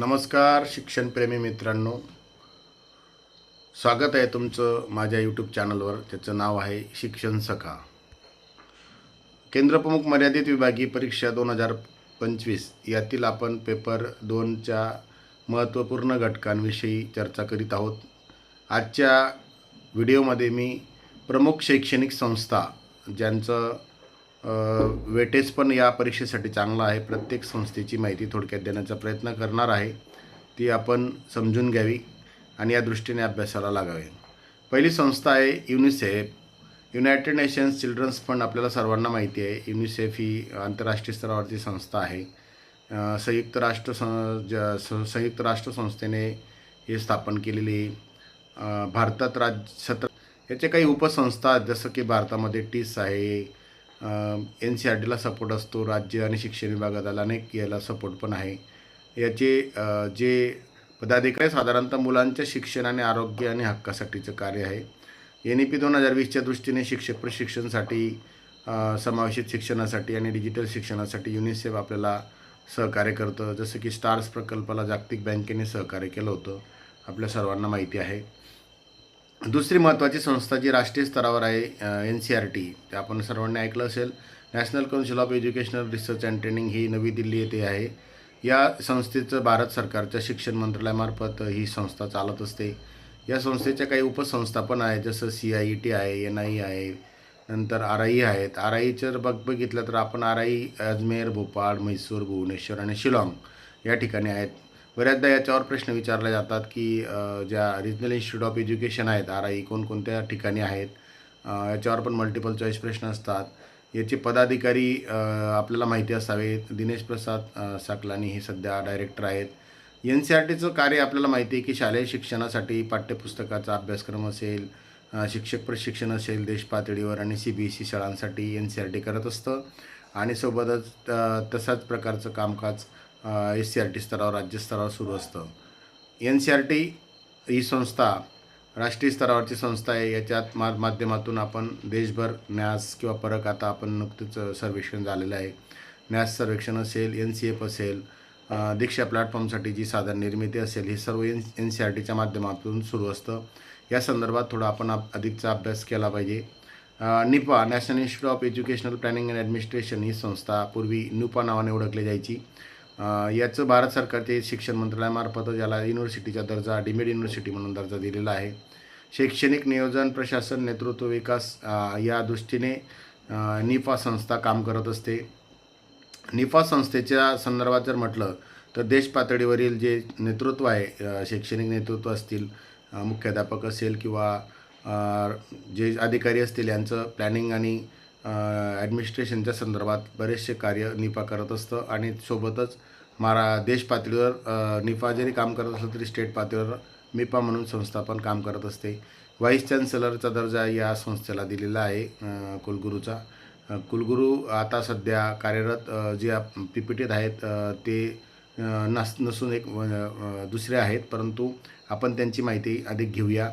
नमस्कार शिक्षणप्रेमी मित्रांनो. स्वागत आहे तुमचं माझ्या यूट्यूब चॅनलवर त्याचं नाव आहे शिक्षण सखा. केंद्रप्रमुख मर्यादित विभागीय परीक्षा दोन हजार पंचवीस यातील आपण पेपर दोनच्या महत्त्वपूर्ण घटकांविषयी चर्चा करीत आहोत. आजच्या व्हिडिओमध्ये मी प्रमुख शैक्षणिक संस्था ज्यांचं वेटेज पण या परीक्षेसाठी चांगला आहे. प्रत्येक संस्थेची माहिती थोडक्यात देण्याचा प्रयत्न करणार आहे. ती आपण समजून घ्यावी आणि या दृष्टीने अभ्यासाला लागावे. पहिली संस्था आहे UNICEF. United Nations Children's Fund आपल्याला सर्वांना माहिती आहे. युनिसेफ ही आंतरराष्ट्रीय स्तरावरची संस्था आहे. संयुक्त राष्ट्र सं ज स- संयुक्त राष्ट्र संस्थेने हे स्थापन केलेली. भारतात राज सत्र याचे काही उपसंस्था आहेत, जसं की भारतामध्ये टीस आहे एन सी आर टीला सपोर्ट असतो राज्य आणि शिक्षण विभागाला अनेक याला सपोर्ट पण आहे. याचे जे पदाधिकारी साधारणतः मुलांच्या शिक्षण आणि आरोग्य आणि हक्कासाठीचं कार्य आहे. एन ई पी दोन हजार वीसच्या दृष्टीने शिक्षक प्रशिक्षणसाठी समावेशित शिक्षणासाठी आणि डिजिटल शिक्षणासाठी युनिसेफ आपल्याला सहकार्य करतं. जसं की स्टार्स प्रकल्पाला जागतिक बँकेने सहकार्य केलं होतं. आपल्या सर्वांना माहिती आहे. दुसरी महत्त्वाची संस्था जी राष्ट्रीय स्तरावर आहे एन सी आर टी ते आपण सर्वांनी ऐकलं असेल. National Council of Educational Research and Training ही नवी दिल्ली येथे आहे. या संस्थेचं भारत सरकारच्या शिक्षण मंत्रालयामार्फत ही संस्था चालत असते. या संस्थेच्या काही उपसंस्था पण आहेत जसं सी आय ई टी आहे एन आय आहे नंतर आर आय आहेत. आर आयचं जर बघ बघितलं तर आपण आर आय अजमेर भोपाळ म्हैसूर भुवनेश्वर आणि शिलाँग या ठिकाणी आहेत. बऱ्याचदा याच्यावर प्रश्न विचारले जातात की ज्या रिजनल इन्स्टिट्यूट ऑफ एज्युकेशन आहेत आर आय कोणकोणत्या ठिकाणी आहेत याच्यावर पण मल्टिपल चॉईस प्रश्न असतात. याचे पदाधिकारी आपल्याला माहिती असावेत दिनेश प्रसाद साकलानी हे सध्या डायरेक्टर आहेत. एन सी आर टीचं कार्य आपल्याला माहिती आहे की शालेय शिक्षणासाठी पाठ्यपुस्तकाचा अभ्यासक्रम असेल शिक्षक प्रशिक्षण असेल देश पातळीवर आणि सी बी एस ई शाळांसाठी एन सी आर टी करत असतं. आणि सोबतच तसाच प्रकारचं कामकाज एस सी आर टी स्तरावर राज्यस्तरावर सुरू असतं. एन सी आर टी ही संस्था राष्ट्रीय स्तरावरची संस्था आहे. याच्यात मा माध्यमातून आपण देशभर न्यास किंवा परक आता आपण नुकतंच सर्वेक्षण झालेलं आहे. न्यास सर्वेक्षण असेल एन सी एफ असेल दीक्षा प्लॅटफॉर्मसाठी जी साधन निर्मिती असेल हे सर्व एन एन सी आर टीच्या माध्यमातून सुरू असतं. या संदर्भात थोडा आपण आप- अधिकचा अभ्यास केला पाहिजे. NIEPA National Institute of Educational Planning and Administration ही संस्था पूर्वी नुपा नावाने ओळखली जायची. याचं भारत सरकारचे शिक्षण मंत्रालयामार्फत याला युनिव्हर्सिटीचा दर्जा डिमेड युनिव्हर्सिटी म्हणून दर्जा दिलेला आहे. शैक्षणिक नियोजन प्रशासन नेतृत्व विकास या दृष्टीने निफा संस्था काम करत असते. निफा संस्थेच्या संदर्भात जर म्हटलं तर देश पातळीवरील जे नेतृत्व आहे शैक्षणिक नेतृत्व असतील मुख्याध्यापक असेल किंवा जे अधिकारी असतील यांचं प्लॅनिंग आणि ॲडमिनिस्ट्रेशनच्या संदर्भात बरेचसे कार्य निफा करत असतं आणि सोबतच मारा देश पातळीवर निफा जरी काम करत असलं तरी स्टेट पातळीवर मिपा म्हणून संस्था पण काम करत असते. व्हाईस चान्सलरचा दर्जा या संस्थेला दिलेला आहे कुलगुरूचा. कुलगुरू आता सध्या कार्यरत जे पी पी टीत आहेत ते नस नसून एक दुसरे आहेत परंतु आपण त्यांची माहिती अधिक घेऊया.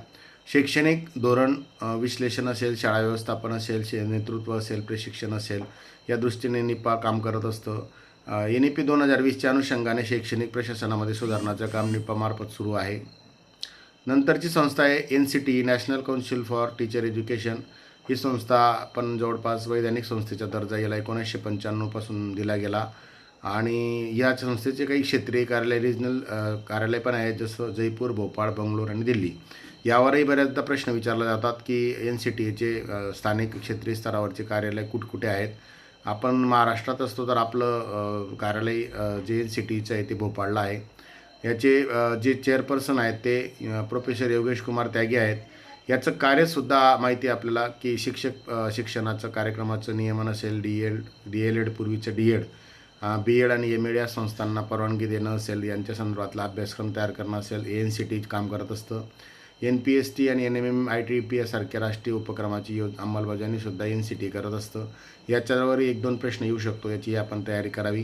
शैक्षणिक धोरण विश्लेषण असेल शाळा व्यवस्थापन असेल शे नेतृत्व असेल प्रशिक्षण असेल या दृष्टीने निपा काम करत असतं. एन ई पी दोन हजार वीसच्या अनुषंगाने शैक्षणिक प्रशासनामध्ये सुधारणाचं काम निपामार्फत सुरू आहे. नंतरची संस्था आहे N C T National Council for Teacher Education. ही संस्था पण जवळपास वैधानिक संस्थेचा दर्जा याला एकोणीसशे पंच्याण्णवपासून दिला गेला. आणि या संस्थेचे काही क्षेत्रीय कार्यालय रिजनल कार्यालय पण आहेत जसं जयपूर भोपाळ बंगलोर आणि दिल्ली. यावरही बऱ्याचदा प्रश्न विचारला जातात की एन सी टीचे स्थानिक क्षेत्रीय स्तरावरचे कार्यालय कुठकुठे आहेत? आपण महाराष्ट्रात असतो तर आपलं कार्यालय जे एन सी टीचं आहे ते भोपाळला आहे. याचे जे चेअरपर्सन आहेत ते प्रोफेसर योगेश कुमार त्यागी आहेत. याचं कार्यसुद्धा माहिती आहे आपल्याला की शिक्षक शिक्षणाचं कार्यक्रमाचं नियमन असेल D Ed D El Ed पूर्वीचं डी एड बी एड आणि एम एड या संस्थांना परवानगी देणं असेल यांच्या संदर्भातला अभ्यासक्रम तयार करणं असेल ए एन सी टी काम करत असतं. एन पी एस टी आणि N M M I T P एसारख्या राष्ट्रीय उपक्रमाची योज अंमलबजावणीसुद्धा एन सी टी करत असतं. याच्यावर एक दोन प्रश्न येऊ शकतो याची आपण तयारी करावी.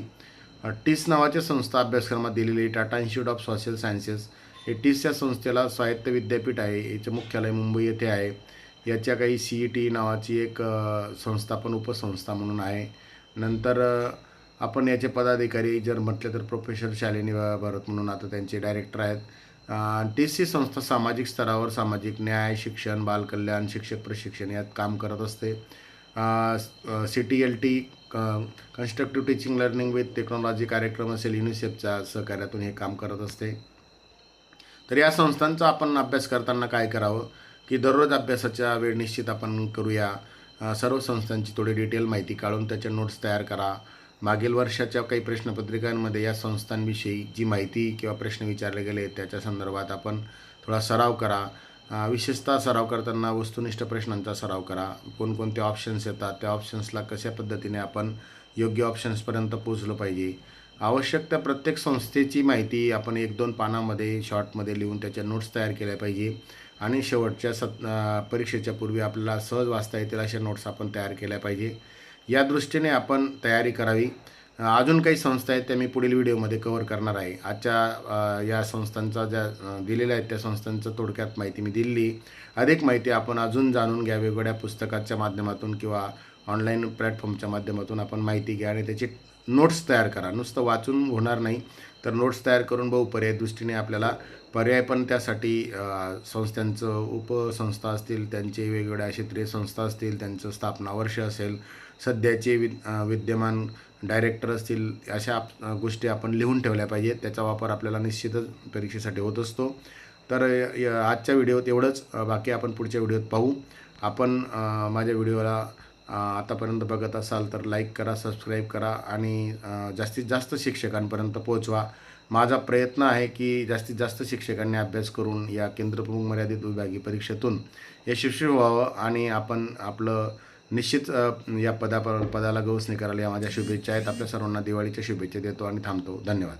टीस नावाच्या संस्था अभ्यासक्रमात दिलेली Tata Institute of Social Sciences हे टीस या संस्थेला स्वायत्त विद्यापीठ आहे. याचं मुख्यालय मुंबई येथे आहे. याच्या काही सी ई टी नावाची एक संस्थापन उपसंस्था म्हणून आहे. नंतर आपण याचे पदाधिकारी जर म्हटलं तर प्रोफेसर शालिनी भरत म्हणून आता त्यांचे डायरेक्टर आहेत. टी सी संस्था सामाजिक स्तरावर सामाजिक न्याय शिक्षण बालकल्याण शिक्षक प्रशिक्षण यात काम करत असते. C T L T constructive teaching learning with technology कार्यक्रम असेल युनिसेफच्या सहकार्यातून हे काम करत असते. तर या संस्थांचा आपण अभ्यास करताना काय करावं? की दररोज अभ्यासाच्या वेळ निश्चित आपण करूया. सर्व संस्थांची थोडी डिटेल माहिती काढून त्याच्या नोट्स तयार करा. मागील वर्षाच्या काही प्रश्नपत्रिकांमध्ये या संस्थांविषयी जी माहिती किंवा प्रश्न विचारले गेले त्याच्या संदर्भात आपण थोडा सराव करा. विशेषतः सराव करताना वस्तुनिष्ठ प्रश्नांचा सराव करा. कोणकोणते ऑप्शन्स येतात त्या ऑप्शन्सला कशा पद्धतीने आपण योग्य ऑप्शन्सपर्यंत पोचलो पाहिजे? आवश्यक त्या प्रत्येक संस्थेची माहिती आपण एक दोन पानामध्ये शॉर्टमध्ये लिहून त्याच्या नोट्स तयार केल्या पाहिजे. आणि शेवटच्या सत परीक्षेच्या पूर्वी आपल्याला सहज वाचता येतील अशा नोट्स आपण तयार केल्या पाहिजे. या दृष्टीने आपण तयारी करावी. अजून काही संस्था आहेत त्या मी पुढील व्हिडिओमध्ये कवर करणार आहे. आजच्या या संस्थांचा ज्या दिलेल्या आहेत त्या संस्थांचं थोडक्यात माहिती मी दिली. अधिक माहिती आपण अजून जाणून घ्या. वेगवेगळ्या पुस्तकाच्या माध्यमातून किंवा ऑनलाईन प्लॅटफॉर्मच्या माध्यमातून आपण माहिती घ्या आणि त्याची नोट्स तयार करा. नुसतं वाचून होणार नाही तर नोट्स तयार करून बहुपर्याय दृष्टीने आपल्याला पर्याय पण त्यासाठी संस्थांचं उपसंस्था असतील त्यांचे वेगवेगळ्या क्षेत्रीय संस्था असतील त्यांचं स्थापना वर्ष असेल सध्याचे वि विद्यमान डायरेक्टर असतील अशा आप- गोष्टी आपण लिहून ठेवल्या पाहिजेत. त्याचा वापर आपल्याला निश्चितच परीक्षेसाठी होत असतो. तर य- आजच्या व्हिडिओत एवढंच. बाकी आपण पुढच्या व्हिडिओत पाहू. आपण माझ्या व्हिडिओला आतापर्यंत बघत असाल तर लाईक करा सबस्क्राईब करा आणि जास्तीत जास्त शिक्षकांपर्यंत पोहोचवा. माझा प्रयत्न आहे की जास्तीत जास्त शिक्षकांनी अभ्यास करून या केंद्रप्रमुख मर्यादित विभागीय परीक्षेतून यशस्वी व्हावं आणि आपण आपलं निश्चित या पदा पदाला गवसणी करायला या माझ्या शुभेच्छा आहेत. आपल्या सर्वांना दिवाळीच्या शुभेच्छा देतो आणि थांबतो. धन्यवाद.